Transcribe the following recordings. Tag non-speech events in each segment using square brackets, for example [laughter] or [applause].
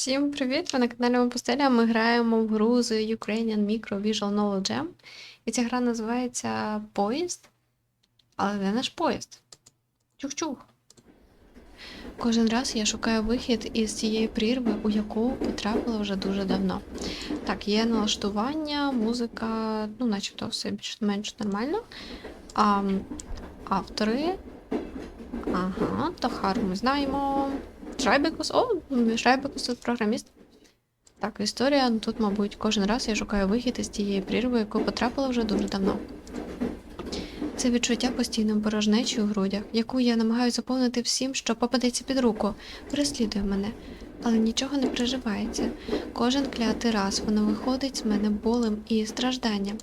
Всім привіт! Ви на каналі Мопустеля. Ми граємо в гру з Ukrainian Micro Visual Novel Jam. І ця гра називається Поїзд. Але де наш поїзд? Чух-чух. Кожен раз я шукаю вихід із цієї прірви, у яку потрапила вже дуже давно. Так, є налаштування, музика, ну, начебто все більш-менш нормально. А, автори. Ага, Тохару ми знаємо. Шрайбекус, о, Шрайбекус тут програміст. Так, історія. Тут, мабуть, кожен раз я шукаю вихід із тієї прірви, яку потрапила вже дуже давно. Це відчуття постійної порожнечі у грудях, яку я намагаюся заповнити всім, що попадеться під руку, переслідує мене, але нічого не приживається. Кожен клятий раз воно виходить з мене болем і стражданням.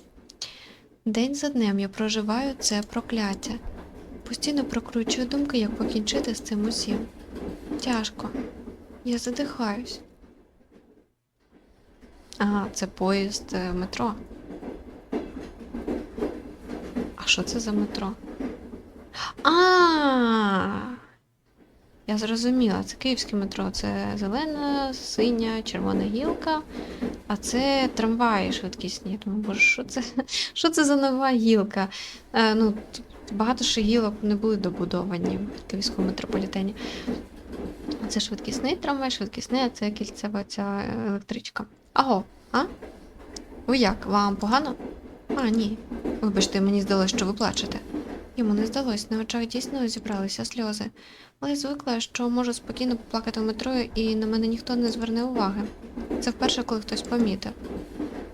День за днем я проживаю це прокляття. Постійно прокручую думки, як покінчити з цим усім. Тяжко. Я задихаюсь. Ага, це поїзд е, метро. А що це за метро? А! Я зрозуміла, це київське метро. Це зелена, синя, червона гілка, а це трамваї швидкісні. Я думаю, боже, що це, що це за нова гілка? Е, ну, багато ще гілок не були добудовані в київському метрополітені. Це швидкісний трамвай, швидкісний, а це кільцева ця електричка. Аго, а? Ви як? Вам погано? А, ні. Вибачте, мені здалося, що ви плачете. Йому не здалось, на очах дійсно зібралися сльози. Але звикла, що можу спокійно поплакати в метро, і на мене ніхто не зверне уваги. Це вперше, коли хтось помітив.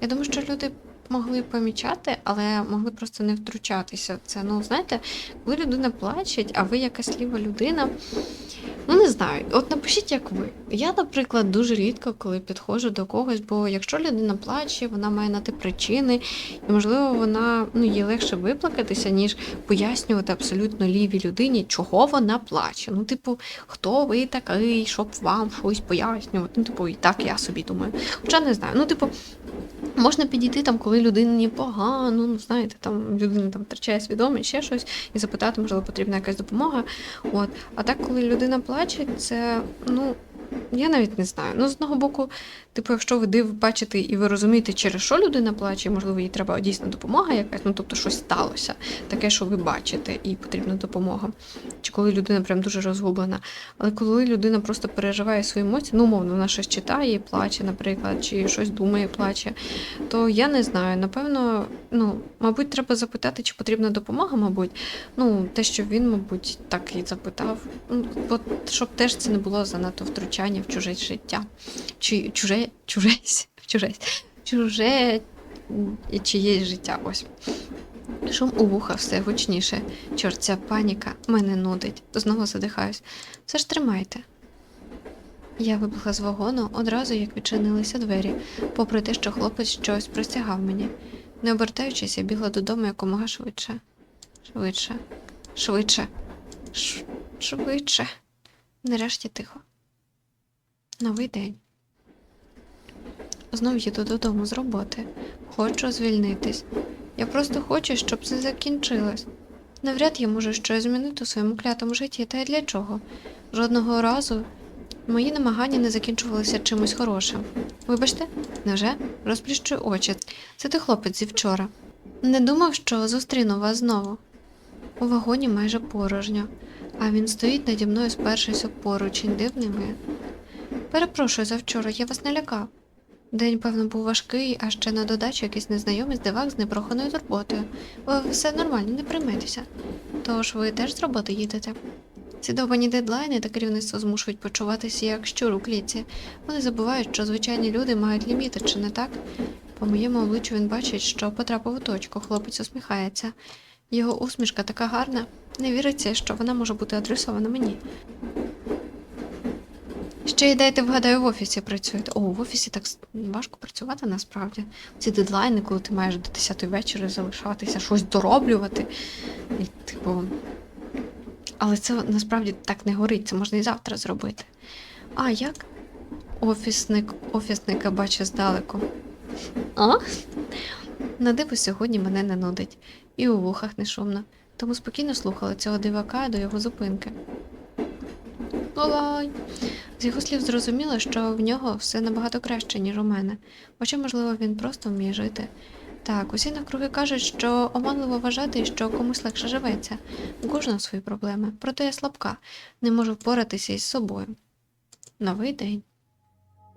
Я думаю, що люди могли помічати, але могли просто не втручатися це. Ну, знаєте, коли людина плаче, а ви якась ліва людина. Ну, не знаю. От напишіть, як ви. Я, наприклад, дуже рідко, коли підходжу до когось, бо якщо людина плаче, вона має на те причини, і, можливо, вона ну, їй легше виплакатися, ніж пояснювати абсолютно лівій людині, чого вона плаче. Ну, типу, хто ви такий, щоб вам щось пояснювати. Ну, типу, і так я собі думаю. Хоча не знаю. Ну, типу, можна підійти там, коли людині погано, ну, знаєте, там людина там втрачає свідомість, ще щось, і запитати, можливо, потрібна якась допомога. От. А так, коли людина плаче, це, ну, я навіть не знаю. Ну, з одного боку, типу, якщо ви див бачите і ви розумієте, через що людина плаче, можливо, їй треба дійсно допомога якась, ну тобто щось сталося, таке, що ви бачите, і потрібна допомога. Чи коли людина прям дуже розгублена. Але коли людина просто переживає свої емоції, ну, умовно, вона щось читає і плаче, наприклад, чи щось думає, плаче, то я не знаю. Напевно, ну, мабуть, треба запитати, чи потрібна допомога, мабуть. Ну, те, що він, мабуть, так і запитав. Ну, щоб теж це не було занадто втручання в чуже життя. Чи чуже, чужесь, чужесь, чуже [laughs] чиєсь життя. Ось. Шум у вуха все гучніше. Чорт, ця паніка мене нудить. Знову задихаюсь. Все ж тримайте. Я вибігла з вагону одразу, як відчинилися двері, попри те, що хлопець щось простягав мені. Не обертаючись, я бігла додому якомога швидше. Швидше, швидше, Ш- швидше. Нарешті тихо. Новий день. Знов їду додому з роботи. Хочу звільнитись. Я просто хочу, щоб це закінчилось. Навряд я можу щось змінити у своєму клятому житті, та й для чого? Жодного разу мої намагання не закінчувалися чимось хорошим. Вибачте, невже? Розплющую очі. Це ти хлопець зі вчора. Не думав, що зустріну вас знову. У вагоні майже порожньо, а він стоїть наді мною, спершись об поручень, дивний він. Перепрошую за вчора, я вас не лякав. День, певно, був важкий, а ще на додачу якийсь незнайомий здивак з непроханою турботою. Все нормально, не прийметеся. Тож ви теж з роботи їдете. Ці довбані дедлайни та керівництво змушують почуватися як щур у клітці. Вони забувають, що звичайні люди мають ліміти, чи не так? По моєму обличчю він бачить, що потрапив у точку, хлопець усміхається. Його усмішка така гарна, не віриться, що вона може бути адресована мені. Ще й дайте вгадаю, в офісі працюєте. О, в офісі так важко працювати насправді. Ці дедлайни, коли ти маєш до 10 вечора залишатися, щось дороблювати. І, типу. Але це насправді так не горить, це можна і завтра зробити. А як? Офісник, офісника бачу здалеку. А? На диво сьогодні мене не нудить, і у вухах не шумно, тому спокійно слухала цього дивака до його зупинки. Бувай! З його слів зрозуміло, що в нього все набагато краще, ніж у мене. Хоча, можливо, він просто вміє жити. Так, усі навкруги кажуть, що оманливо вважати, що комусь легше живеться. У кожного свої проблеми. Проте я слабка, не можу впоратися із собою. Новий день.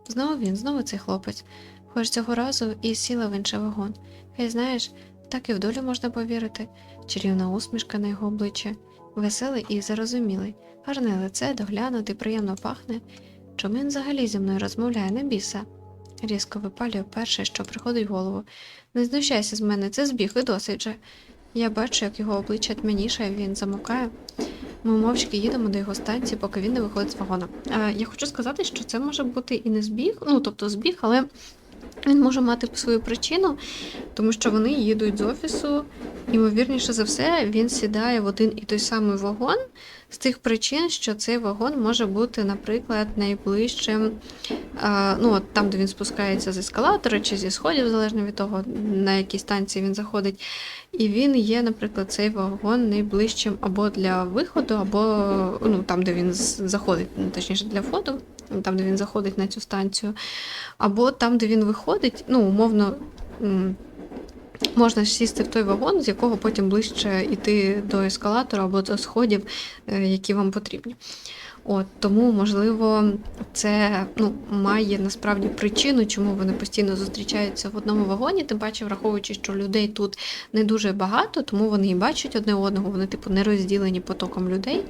Знову він, знову цей хлопець. Хоч цього разу і сіла в інший вагон. Хай знаєш, так і в долю можна повірити. Чарівна усмішка на його обличчі, веселий і зарозумілий, гарне лице, доглянутий, приємно пахне. Чому він взагалі зі мною розмовляє на біса? Різко випалює перше, що приходить в голову. Не знущайся з мене, це збіг і досить же. Я бачу, як його обличчя тьмяніше, він замукає. Ми мовчки їдемо до його станції, поки він не виходить з вагона. Е, я хочу сказати, що це може бути і не збіг, ну тобто збіг, але він може мати свою причину, тому що вони їдуть з офісу. Ймовірніше за все, він сідає в один і той самий вагон з тих причин, що цей вагон може бути, наприклад, найближчим, ну от там, де він спускається з ескалатора чи зі сходів, залежно від того, на якій станції він заходить. І він є, наприклад, цей вагон найближчим або для виходу, або ну, там, де він заходить, точніше для входу, там, де він заходить на цю станцію, або там, де він виходить, ну, умовно. Можна сісти в той вагон, з якого потім ближче йти до ескалатора або до сходів, е, які вам потрібні. От тому, можливо, це ну, має насправді причину, чому вони постійно зустрічаються в одному вагоні, тим паче, враховуючи, що людей тут не дуже багато, тому вони і бачать одне одного, вони, типу, не розділені потоком людей.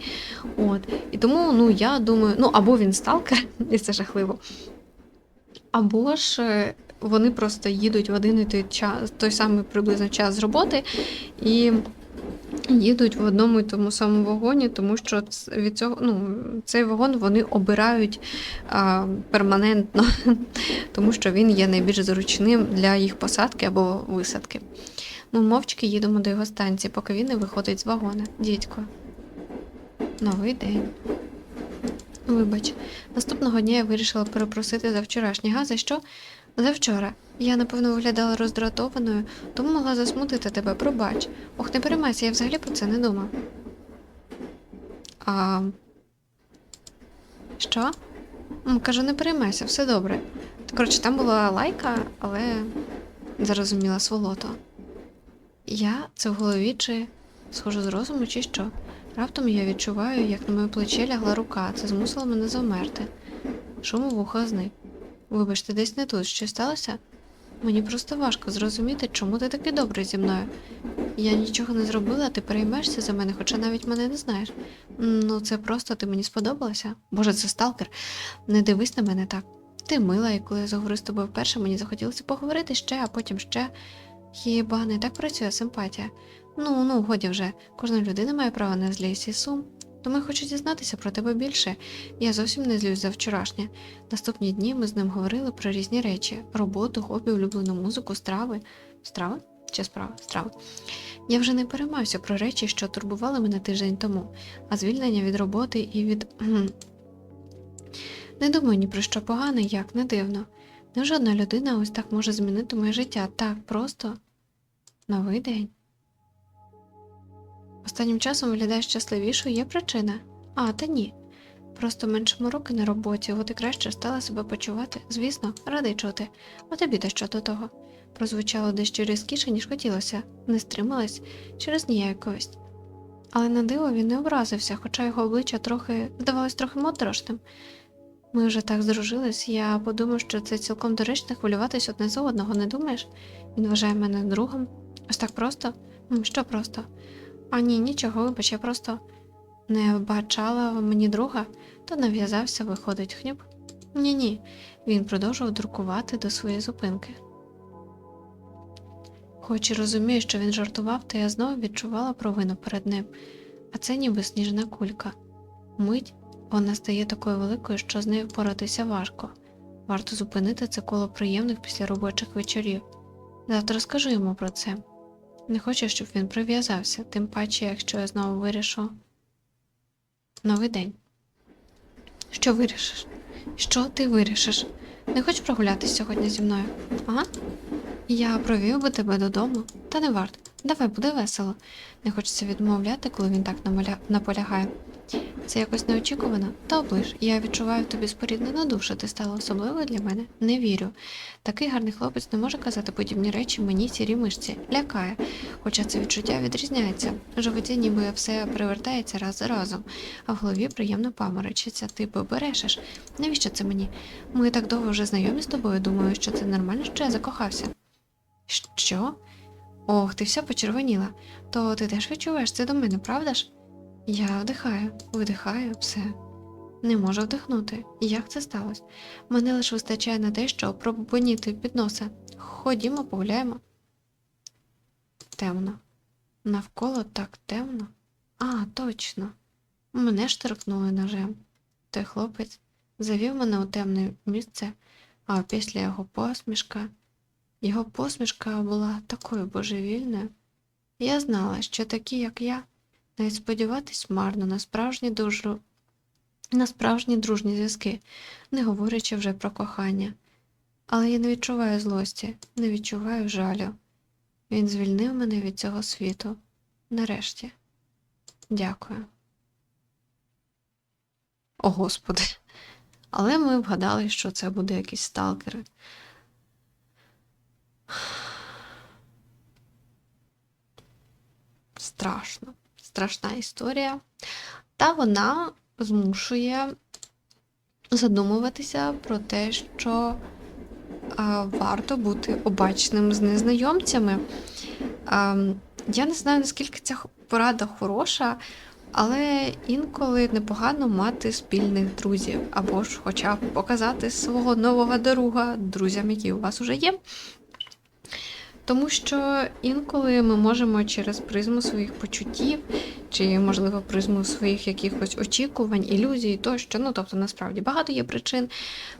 От. І тому, ну, я думаю, ну або він сталкер, [laughs] і це жахливо. Або ж е, вони просто їдуть в один і той час, той самий приблизно час з роботи і їдуть в одному і тому самому вагоні, тому що від цього ну, цей вагон вони обирають а, перманентно, [laughs] тому що він є найбільш зручним для їх посадки або висадки. Ми мовчки їдемо до його станції, поки він не виходить з вагона. Дідько. Новий день. Вибач, наступного дня я вирішила перепросити за вчорашній газ, за що? За вчора. Я, напевно, виглядала роздратованою, тому могла засмутити тебе, пробач. Ох, не переймайся, я взагалі про це не думав. А... Що? Кажу, не переймайся, все добре. Коротше, там була лайка, але зарозуміла сволото. Я це в голові чи схожу з розуму, чи що? Раптом я відчуваю, як на моє плече лягла рука, це змусило мене завмерти. Шум у вуха зник. Вибачте, десь не тут. Що сталося? Мені просто важко зрозуміти, чому ти такий добрий зі мною. Я нічого не зробила, а ти переймешся за мене, хоча навіть мене не знаєш. Ну, це просто ти мені сподобалася. Боже, це сталкер. Не дивись на мене так. Ти мила, і коли я заговорив з тобою вперше, мені захотілося поговорити ще, а потім ще. Хіба не так працює симпатія? Ну, ну, годі вже, кожна людина має право на злість і сум. Тому я хочу дізнатися про тебе більше. Я зовсім не злюсь за вчорашнє. Наступні дні ми з ним говорили про різні речі: роботу, хобі, улюблену музику, страви. Страви? Чи справи? Страви. Я вже не переймаюся про речі, що турбували мене тиждень тому, а звільнення від роботи і від. [clears throat] Не думаю ні про що погане, як не дивно. Не жодна людина ось так може змінити моє життя так просто. Новий день. Останнім часом виглядаєш щасливішою, є причина. А, та ні. Просто менше мороки на роботі, от і краще стала себе почувати. Звісно, радий чути. А тобі та що до того? Прозвучало дещо різкіше, ніж хотілося, не стрималась через ніяковість. Але на диво він не образився, хоча його обличчя трохи здавалось трохи моторошним. Ми вже так здружились, я подумав, що це цілком доречно хвилюватись одне за одного, не думаєш? Він вважає мене другом. Ось так просто? Що просто? А ні, нічого, вибач, я просто не бачала мені друга, то нав'язався, виходить хнюк. Ні, ні. Він продовжував друкувати до своєї зупинки. Хоч і розумію, що він жартував, та я знову відчувала провину перед ним, а це ніби сніжна кулька. Мить вона стає такою великою, що з нею впоратися важко. Варто зупинити це коло приємних після робочих вечорів. Завтра скажу йому про це. Не хочу, щоб він прив'язався, тим паче, якщо я знову вирішу. Новий день. Що вирішиш? Що ти вирішиш? Не хочеш прогулятися сьогодні зі мною? Ага? Я провів би тебе додому, та не варто. Давай, буде весело. Не хочеться відмовляти, коли він так наполягає. Це якось неочікувано. Та оближ, я відчуваю в тобі споріднену душу, ти стала особливою для мене. Не вірю. Такий гарний хлопець не може казати подібні речі мені сірі мишці. Лякає. Хоча це відчуття відрізняється. В животі ніби все перевертається раз за разом, а в голові приємно паморочиться. Ти поберешеш. Навіщо це мені? Ми так довго вже знайомі з тобою, думаю, що це нормально, що я закохався. Що? Ох, ти вся почервоніла. То ти теж відчуваєш це до мене, правда ж? Я вдихаю, видихаю, все. Не можу вдихнути. Як це сталося? Мене лише вистачає на те, щоб пробоніти під носа. Ходімо, погуляємо. Темно. Навколо так темно. А, точно. Мене штиркнули ножем. Той хлопець завів мене у темне місце, а після його посмішка. Його посмішка була такою божевільною. Я знала, що такі, як я, навіть сподіватись марно на справжні дружу... на справжні дружні зв'язки, не говорячи вже про кохання. Але я не відчуваю злості, не відчуваю жалю. Він звільнив мене від цього світу. Нарешті. Дякую. О, Господи. Але ми вгадали, що це буде якийсь сталкер. Страшно, страшна історія. Та вона змушує задумуватися про те, що варто бути обачним з незнайомцями. Я не знаю, наскільки ця порада хороша, але інколи непогано мати спільних друзів, або ж хоча б показати свого нового друга друзям, які у вас уже є. Тому що інколи ми можемо через призму своїх почуттів, чи, можливо, призму своїх якихось очікувань, ілюзій, тощо, ну тобто, насправді багато є причин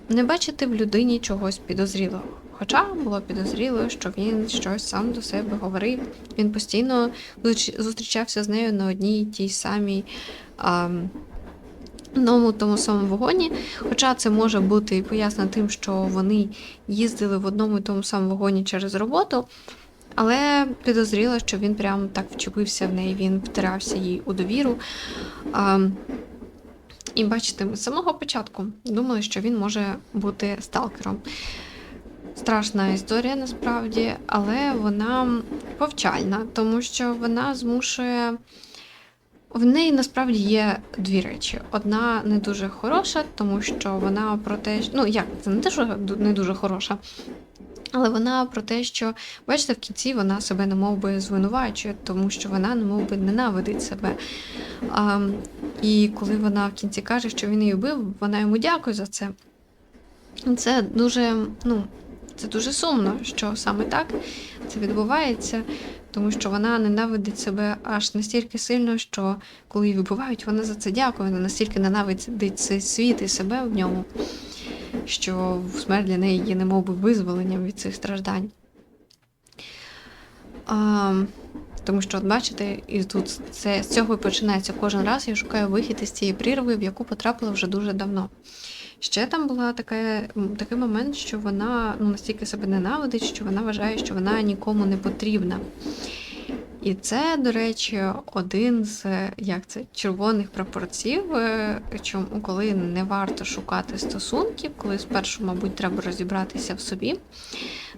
не бачити в людині чогось підозрілого. Хоча було підозріло, що він щось сам до себе говорив. Він постійно зустрічався з нею на одній тій самій. А, Новому тому самому вагоні, хоча це може бути і пояснено тим, що вони їздили в одному і тому самому вагоні через роботу, але підозріло, що він прям так вчепився в неї, він втирався їй у довіру. А, і бачите, ми з самого початку думали, що він може бути сталкером. Страшна історія насправді, але вона повчальна, тому що вона змушує. В неї насправді є дві речі. Одна не дуже хороша, тому що вона про те, ну як це не те, що не дуже хороша, але вона про те, що бачите, в кінці вона себе не мов би звинувачує, тому що вона не мов би ненавидить себе. А, і коли вона в кінці каже, що він її вбив, вона йому дякує за це. Це дуже, ну, це дуже сумно, що саме так це відбувається, тому що вона ненавидить себе аж настільки сильно, що коли її вбивають, вона за це дякує. Вона настільки ненавидить цей світ і себе в ньому, що смерть для неї є немов би визволенням від цих страждань. А, тому що, бачите, і тут це з цього і починається кожен раз. Я шукаю вихід із цієї прірви, в яку потрапила вже дуже давно. Ще там була така, такий момент, що вона ну, настільки себе ненавидить, що вона вважає, що вона нікому не потрібна. І це, до речі, один з як це, червоних прапорців, е, чому коли не варто шукати стосунків, коли спершу, мабуть, треба розібратися в собі,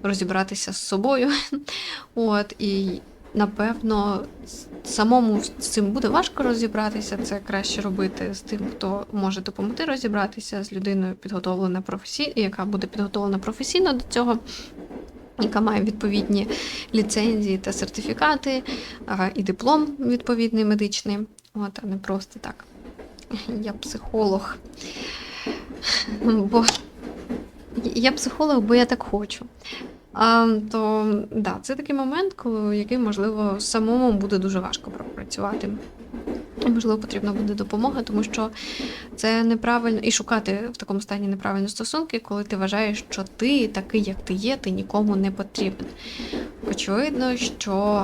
розібратися з собою. [laughs] От, і напевно, самому з цим буде важко розібратися. Це краще робити з тим, хто може допомогти розібратися з людиною, підготовлена професійно, яка буде підготовлена професійно до цього. Яка має відповідні ліцензії та сертифікати, і диплом відповідний медичний. От, а не просто так. Я психолог. Бо я психолог, бо я так хочу. То да, це такий момент, який, можливо, самому буде дуже важко пропрацювати. Можливо, потрібна буде допомога, тому що це неправильно і шукати в такому стані неправильні стосунки, коли ти вважаєш, що ти такий, як ти є, ти нікому не потрібен. Очевидно, що,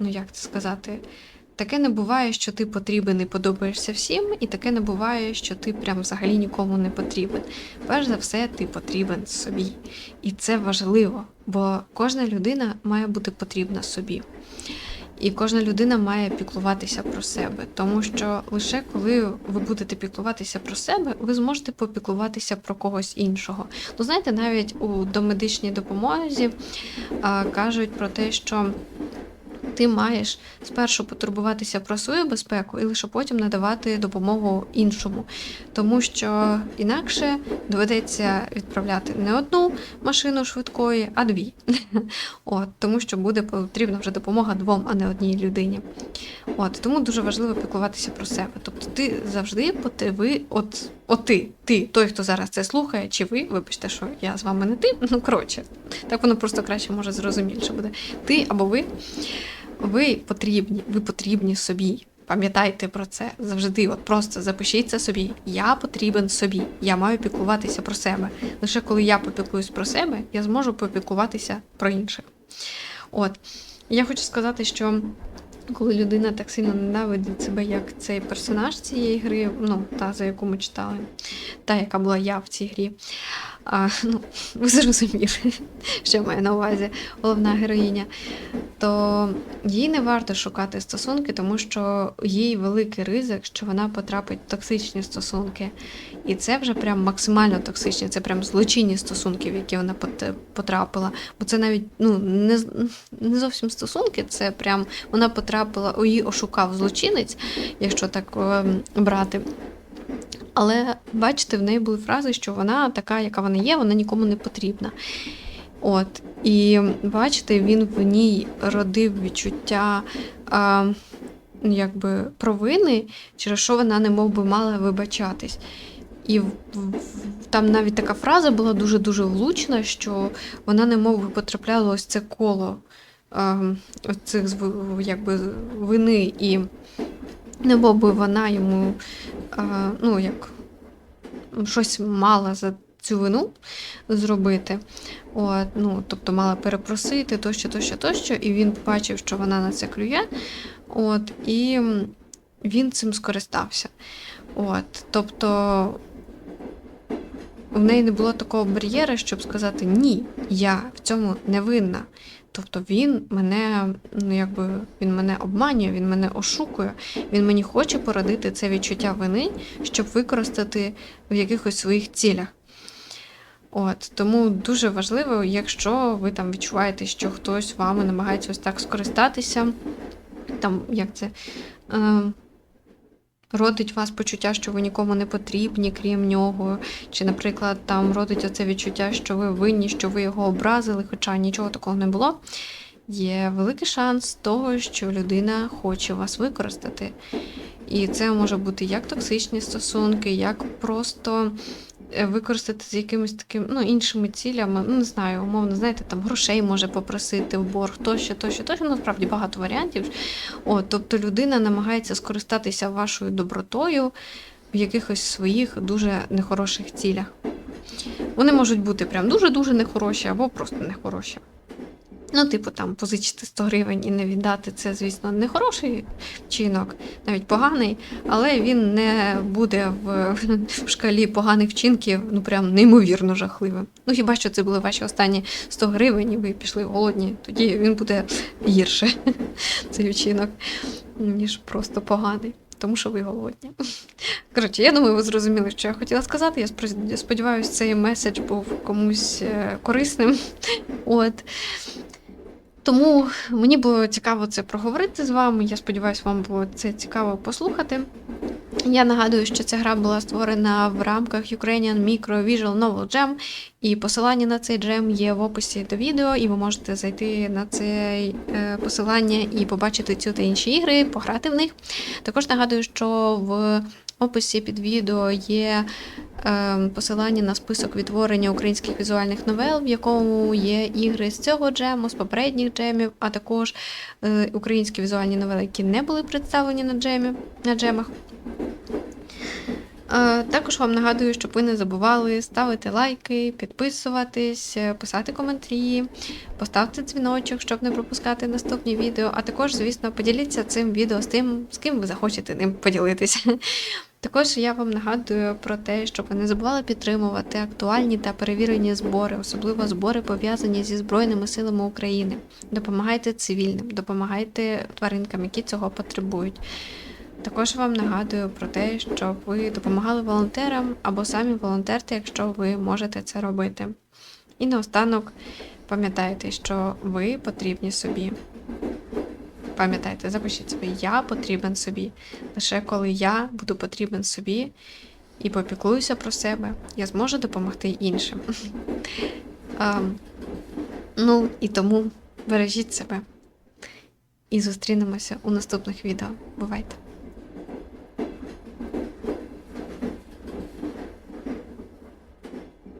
ну як це сказати, таке не буває, що ти потрібен і подобаєшся всім, і таке не буває, що ти прям взагалі нікому не потрібен. Перш за все, ти потрібен собі. І це важливо, бо кожна людина має бути потрібна собі. І кожна людина має піклуватися про себе, тому що лише коли ви будете піклуватися про себе, ви зможете попіклуватися про когось іншого. Ну, знаєте, навіть у домедичній допомозі а, кажуть про те, що ти маєш спершу потурбуватися про свою безпеку і лише потім надавати допомогу іншому. Тому що інакше доведеться відправляти не одну машину швидкої, а дві. [laughs] От, тому що буде потрібна вже допомога двом, а не одній людині. От, тому дуже важливо піклуватися про себе. Тобто ти завжди ви, от, от ти, ти, той, хто зараз це слухає, чи ви, вибачте, що я з вами не ти. Ну коротше, так воно просто краще може зрозуміліше буде. Ти або ви. Ви потрібні, ви потрібні собі. Пам'ятайте про це завжди. От просто запишіть це собі. Я потрібен собі. Я маю піклуватися про себе. Лише коли я попіклуюсь про себе, я зможу попіклуватися про інших. От я хочу сказати, що коли людина так сильно ненавидить себе, як цей персонаж цієї гри, ну та за яку ми читали, та, яка була я в цій грі. А, ну, [laughs] ви зрозуміли, що я маю на увазі головна героїня, то їй не варто шукати стосунки, тому що їй великий ризик, що вона потрапить в токсичні стосунки. І це вже прям максимально токсичні, це прям злочинні стосунки, в які вона потрапила. Бо це навіть ну, не, не зовсім стосунки, це прям вона потрапила, о, її ошукав злочинець, якщо так ем, брати. Але бачите, в неї були фрази, що вона така, яка вона є, вона нікому не потрібна. От. І бачите, він в ній родив відчуття а, якби провини, через що вона не мов би мала вибачатись. І там навіть така фраза була дуже-дуже влучна, що вона не мов би потрапляла ось це коло цих якби, вини і не мов би вона йому ну, як щось мала за цю вину зробити. От, ну, тобто мала перепросити тощо, тощо, тощо, і він побачив, що вона на це клює. От, і він цим скористався. От, тобто в неї не було такого бар'єра, щоб сказати ні, я в цьому не винна. Тобто він мене, ну якби він мене обманює, він мене ошукує, він мені хоче породити це відчуття вини, щоб використати в якихось своїх цілях. От тому дуже важливо, якщо ви там відчуваєте, що хтось вами намагається ось так скористатися, там як це. Е, Родить вас почуття, що ви нікому не потрібні, крім нього. Чи, наприклад, там родить оце відчуття, що ви винні, що ви його образили, хоча нічого такого не було. Є великий шанс того, що людина хоче вас використати. І це може бути як токсичні стосунки, як просто використати з якимись такими ну, іншими цілями. Ну, не знаю, умовно, знаєте, там грошей може попросити в борг, тощо, тощо, тощо. Ну, справді багато варіантів. От, тобто людина намагається скористатися вашою добротою в якихось своїх дуже нехороших цілях. Вони можуть бути прям дуже-дуже нехороші або просто нехороші. Ну, типу, там позичити 100 гривень і не віддати це, звісно, не хороший вчинок, навіть поганий, але він не буде в, [laughs] в шкалі поганих вчинків, ну прям неймовірно жахливим. Ну хіба що це були ваші останні 100 гривень, і ви пішли голодні, тоді він буде гірше, [laughs] цей вчинок, ніж просто поганий. Тому що ви голодні. [laughs] Коротше, я думаю, ви зрозуміли, що я хотіла сказати. Я сподіваюся, цей меседж був комусь е, корисним. От. Тому мені було цікаво це проговорити з вами. Я сподіваюся, вам було це цікаво послухати. Я нагадую, що ця гра була створена в рамках Ukrainian Micro Visual Novel Jam, і посилання на цей джем є в описі до відео, і ви можете зайти на це е, посилання і побачити цю та інші ігри, пограти в них. Також нагадую, що в описі під відео є посилання на список відтворення українських візуальних новел, в якому є ігри з цього джему, з попередніх джемів, а також е, українські візуальні новели, які не були представлені на джемі, на джемах. Е, Також вам нагадую, щоб ви не забували ставити лайки, підписуватись, е, писати коментарі, поставте дзвіночок, щоб не пропускати наступні відео. А також, звісно, поділіться цим відео з тим, з ким ви захочете ним поділитися. Також я вам нагадую про те, щоб ви не забували підтримувати актуальні та перевірені збори, особливо збори пов'язані зі Збройними силами України. Допомагайте цивільним, допомагайте тваринкам, які цього потребують. Також вам нагадую про те, щоб ви допомагали волонтерам або самі волонтерте, якщо ви можете це робити. І наостанок пам'ятайте, що ви потрібні собі. Пам'ятайте, запишіть собі, я потрібен собі. Лише коли я буду потрібен собі і попіклуюся про себе, я зможу допомогти іншим. [laughs] Ем, ну і тому бережіть себе. І зустрінемося у наступних відео. Бувайте!